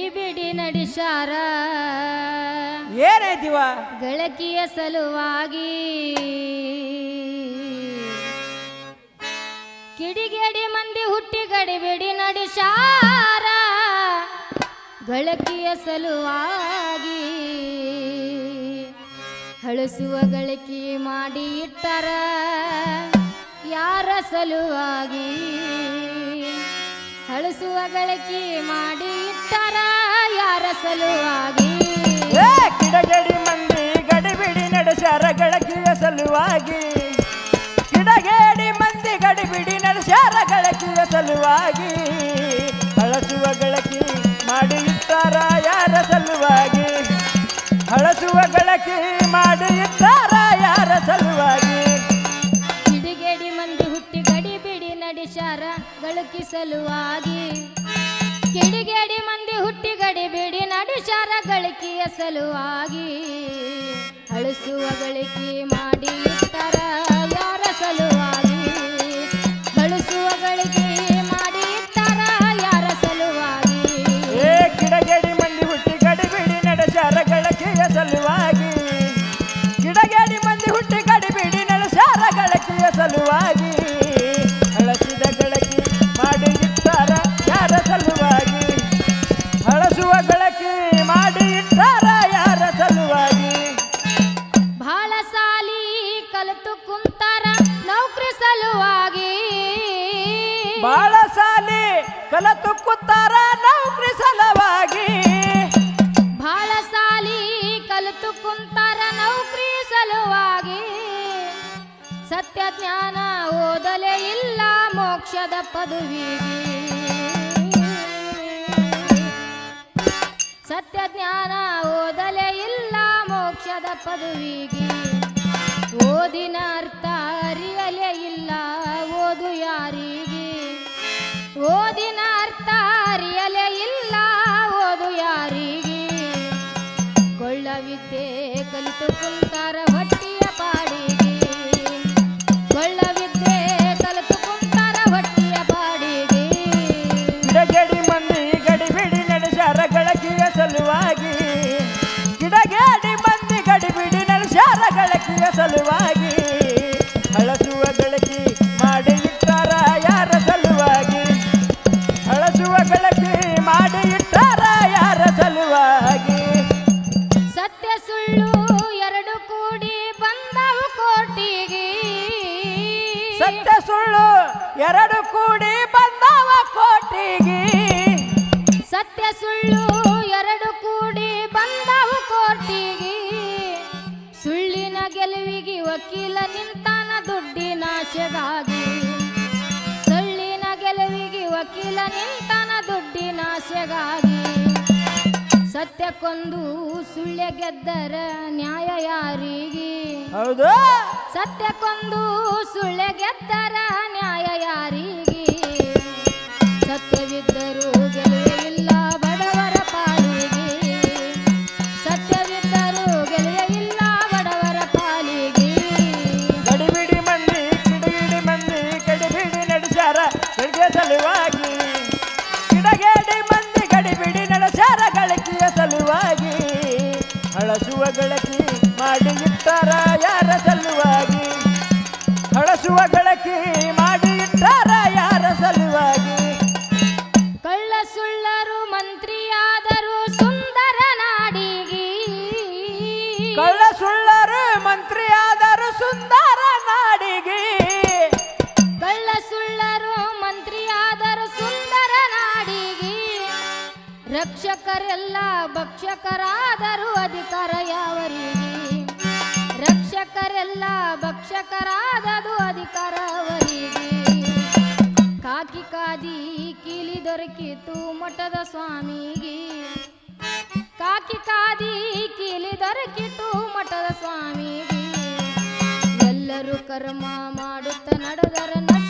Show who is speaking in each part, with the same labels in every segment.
Speaker 1: ಗಡಿಬಿಡಿ ನಡೆಸಾರ?
Speaker 2: ಏನೈತಿವ
Speaker 1: ಗಳಕಿಯ ಸಲುವಾಗಿ ಕಿಡಿಗೇಡಿ ಮಂದಿ ಹುಟ್ಟಿ ಗಡಿಬಿಡಿ ನಡೆಸಾರ? ಗಳಕಿಯ ಸಲುವಾಗಿ ಹಳಸುವ ಗಳಕಿ ಮಾಡಿ ಇಟ್ಟರ? ಯಾರ ಸಲುವಾಗಿ? ಹಳಸುವ ಗಳಕಿ ಮಾಡಿ ಇಟ್ಟರ, ಯಾರ ಸಲುವಾಗಿ?
Speaker 2: ಏ, ಕಿಡಗೇಡಿ ಮಂದಿ ಗಡಿಬಿಡಿ ನಡೆಸ್ಯಾರ ಗಳಕಿಯ ಸಲುವಾಗಿ. ಕಿಡಗೇಡಿ ಮಂದಿ ಗಡಿಬಿಡಿ ನಡೆಸ್ಯಾರ ಗಳಕಿಯ ಸಲುವಾಗಿ. ಹಳಸುವ ಗಳಕಿ ಮಾಡಿ ಇಟ್ಟಾರ, ಯಾರ ಸಲುವಾಗಿ? ಹಳಸುವ ಗಳಕಿ ಮಾಡಿ
Speaker 1: ಗಳಕಿ ಸಲುವಾಗಿ ಕಿಡಿಗೇಡಿ ಮಂದಿ ಹುಟ್ಟಿ ಗಡಿಬಿಡಿ ನಡುಶಾರ ಗಳಿಕೆಯ ಸಲುವಾಗಿ ಅಳಿಸುವ ಗಳಿಕೆ ಮಾಡಿ ಯಾರ ಸಲುವಾಗಿ? ಕಲತು ತುಕ್ಕುತ್ತಾರ ನೌಕರಿ ಸಲವಾಗಿ. ಬಹಳ ಸಾಲಿ ಕಲಿತು ಕುಂತಾರ ನೌಕರಿ ಸಲುವಾಗಿ. ಸತ್ಯ ಜ್ಞಾನ ಓದಲೇ ಇಲ್ಲ ಮೋಕ್ಷದ ಪದವಿಗೆ. ಸತ್ಯ ಜ್ಞಾನ ಓದಲೇ ಇಲ್ಲ ಮೋಕ್ಷದ ಪದವಿಗೆ. ಓದಿನ ಅರ್ಥ ಅರಿಯಲೇ ಇಲ್ಲ ಓದು ಯಾರಿಗೆ. ಓದಿನ ಅರ್ಥ ಅರಿಯಲೇ ಇಲ್ಲ ಓದು ಯಾರಿಗೆ? ಕೊಳ್ಳವಿದ್ದೆ ಕಲಿತು ಕುಂತಾರ ಹೊಟ್ಟಿಯ ಪಾಡಿಗೆ. ಕೊಳ್ಳ ಸತ್ಯ ಸುಳ್ಳು ಎರಡು ಕೂಡಿ ಬಂದವ ಕೋಟಿಗೆ.
Speaker 2: ಸತ್ಯ ಸುಳ್ಳು ಎರಡು ಕೂಡಿ ಬಂದವ ಕೋಟಿಗೆ.
Speaker 1: ಸುಳ್ಳಿನ ಗೆಲುವಿಗೆ ವಕೀಲ ನಿಂತಾನ ದುಡ್ಡಿನ ಆಸೆಗಾಗಿ. ಸತ್ಯಕ್ಕೊಂದು ಸುಳ್ಳೆ ಗೆದ್ದರ ನ್ಯಾಯ ಯಾರಿಗೆ?
Speaker 2: ಹೌದು.
Speaker 1: ಸತ್ಯಕ್ಕೊಂದು ಸುಳ್ಳೆ ಗೆದ್ದರ ನ್ಯಾಯ ಯಾರಿಗೆ? ಸತ್ಯವಿದ್ದರೂ ಗೆಲುವೆ
Speaker 2: ಹಳಸುವ
Speaker 1: ಭಕ್ಷಕರಾದರು ಅಧಿಕಾರ ಯಾವರಿಗೆ? ರಕ್ಷಕರೆಲ್ಲ ಭಕ್ಷಕರಾದದು ಅಧಿಕಾರ ಅವರಿಗೆ? ಕಾಕಿ ಕಾದಿ ಕೀಲಿ ದೊರಕಿತು ಮಠದ ಸ್ವಾಮಿಗೆ. ಕಾಕಿ ಕಾದಿ ಕೀಲಿ ದೊರಕಿತು ಮಠದ ಸ್ವಾಮಿಗೆ. ಎಲ್ಲರೂ ಕರ್ಮ ಮಾಡುತ್ತ ನಡೆದರ ನಶ್ವರ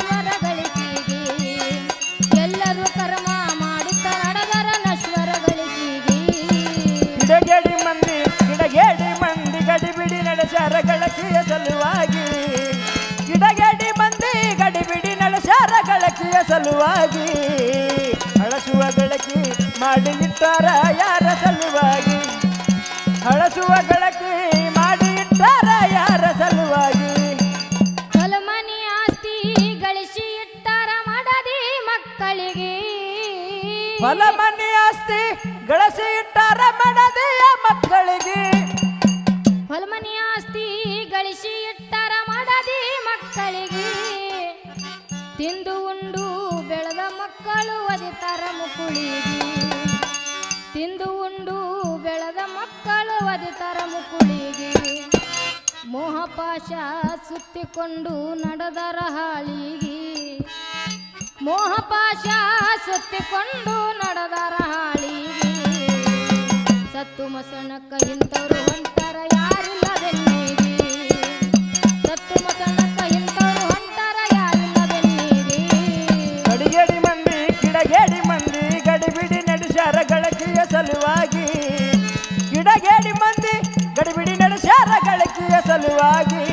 Speaker 2: ಸಲುವಾಗಿ ಹಳಸುವ ಬೆಳಕಿ ಮಾಡಿ ಇಟ್ಟಾರ ಯಾರ ಸಲುವಾಗಿ? ಹಳಸುವ ಬೆಳಕಿ ಮಾಡಿ ಇಟ್ಟಾರ ಯಾರ ಸಲುವಾಗಿ?
Speaker 1: ಹೊಲಮನಿ ಆಸ್ತಿ ಗಳಿಸಿ ಇಟ್ಟಾರ ಮಾಡದಿ ಮಕ್ಕಳಿಗೆ.
Speaker 2: ಹೊಲ ಮನೆ ಆಸ್ತಿ ಗಳಿಸಿ ಇಟ್ಟಾರ ಮಡದೆಯ ಮಕ್ಕಳಿಗೆ.
Speaker 1: ತಿಂದು ಉಂಡು ಬೆಳೆದ ಮಕ್ಕಳು ಒದಿತಾರ ಮುಕುಳಿಗೆ. ಮೋಹಪಾಶ ಸುತ್ತಿಕೊಂಡು ನಡೆದರ ಹಾಳಿಗೆ. ಮೋಹಪಾಶ ಸುತ್ತಿಕೊಂಡು ನಡೆದರ ಹಾಳಿಗೆ. ಸತ್ತು ಮಸಣಕ್ಕ ಇಂಥವ್ರು ಹೊಂಟರ ಯಾರಿಲ್ಲ
Speaker 2: ಸಲುವಾಗಿ ಗಿಡಗೇಡಿ ಮಂದಿ ಗಡಿಬಿಡಿ ನಡೆಸ್ಯಾರ ಗಳಕಿಯ ಸಲುವಾಗಿ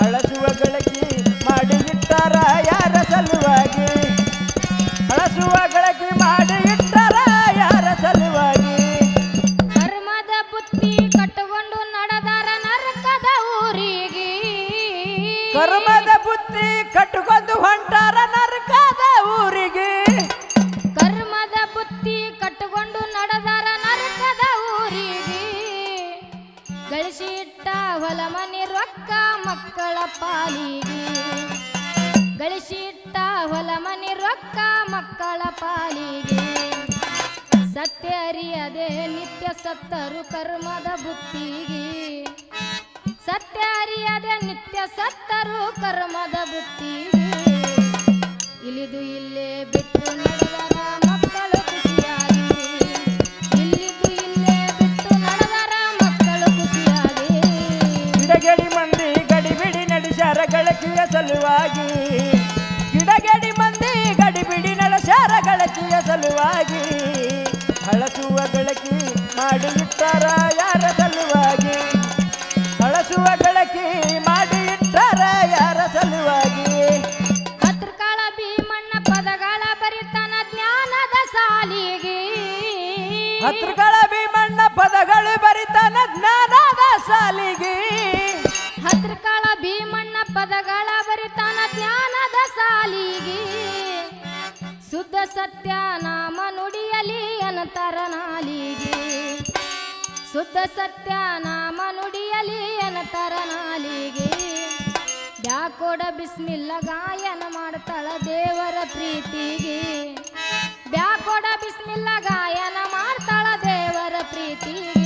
Speaker 2: ಹಳಸುವ ಗಳಕಿ ಮಾಡಿ ಇಟ್ಟಾರ ಯಾರ ಸಲುವಾಗಿ? ಹಳಸುವ ಗಳಕಿ ಮಾಡಿ ಇಟ್ಟಾರ ಯಾರ ಸಲುವಾಗಿ?
Speaker 1: ಕರ್ಮದ ಬುತ್ತಿ ಕಟ್ಟುಕೊಂಡು ನಡೆದಾರ ನರಕದ ಊರಿಗೆ.
Speaker 2: ಕರ್ಮದ
Speaker 1: ಬುತ್ತಿ ಕಟ್ಟುಕೊಂಡು ಹೊಂಟಾರ ಮಕ್ಕಳ ಪಾಲಿಗೆ. ಸತ್ಯ ಅರಿಯದೆ ನಿತ್ಯ ಸತ್ತರು ಕರ್ಮದ ಬುತ್ತಿಗೆ ಸತ್ಯ ಅರಿಯದೆ ನಿತ್ಯ ಸತ್ತರು ಕರ್ಮದ ಬುತ್ತಿಗೆ
Speaker 2: ಸಲುವಾಗಿ ಹಳಸುವ ಬೆಳಕಿ ಮಾಡಿ ಇಟ್ಟರ ಯಾರ ಸಲುವಾಗಿ? ಹಳಸುವ ಬೆಳಕಿ ಮಾಡಿ ಇಟ್ಟರ ಯಾರ ಸಲುವಾಗಿ?
Speaker 1: ಪತ್ರಕಾಳ ಭೀಮಣ್ಣ ಪದಗಳ ಬರಿತನ ಜ್ಞಾನದ ಸಾಲಿಗೆ.
Speaker 2: ಪತ್ರಕಾಳ ಭೀಮಣ್ಣ ಪದಗಳು ಬರಿತನ ಜ್ಞಾನದ ಸಾಲಿಗೆ.
Speaker 1: ಹತ್ರಕಾಳ ಭೀಮಣ್ಣ ಪದಗಳ ಬರಿತನ ಜ್ಞಾನದ ಸಾಲಿಗೆ. ಶುದ್ಧ ಸತ್ಯ ತರನಾಲಿಗೆ ನಾಲಿಗೆ. ಸುದ್ದ ಸತ್ಯ ನಾಮ ನುಡಿಯಲಿ ಎನ ತರನಾಲಿಗೆ ಬ್ಯಾಕೋಡ ಬಿಸ್ಮಿಲ್ಲ ಗಾಯನ ಮಾಡ್ತಾಳ ದೇವರ ಪ್ರೀತಿಗೆ. ಬ್ಯಾಕೋಡ ಬಿಸ್ಮಿಲ್ಲ ಗಾಯನ ಮಾಡ್ತಾಳ ದೇವರ ಪ್ರೀತಿಗೆ.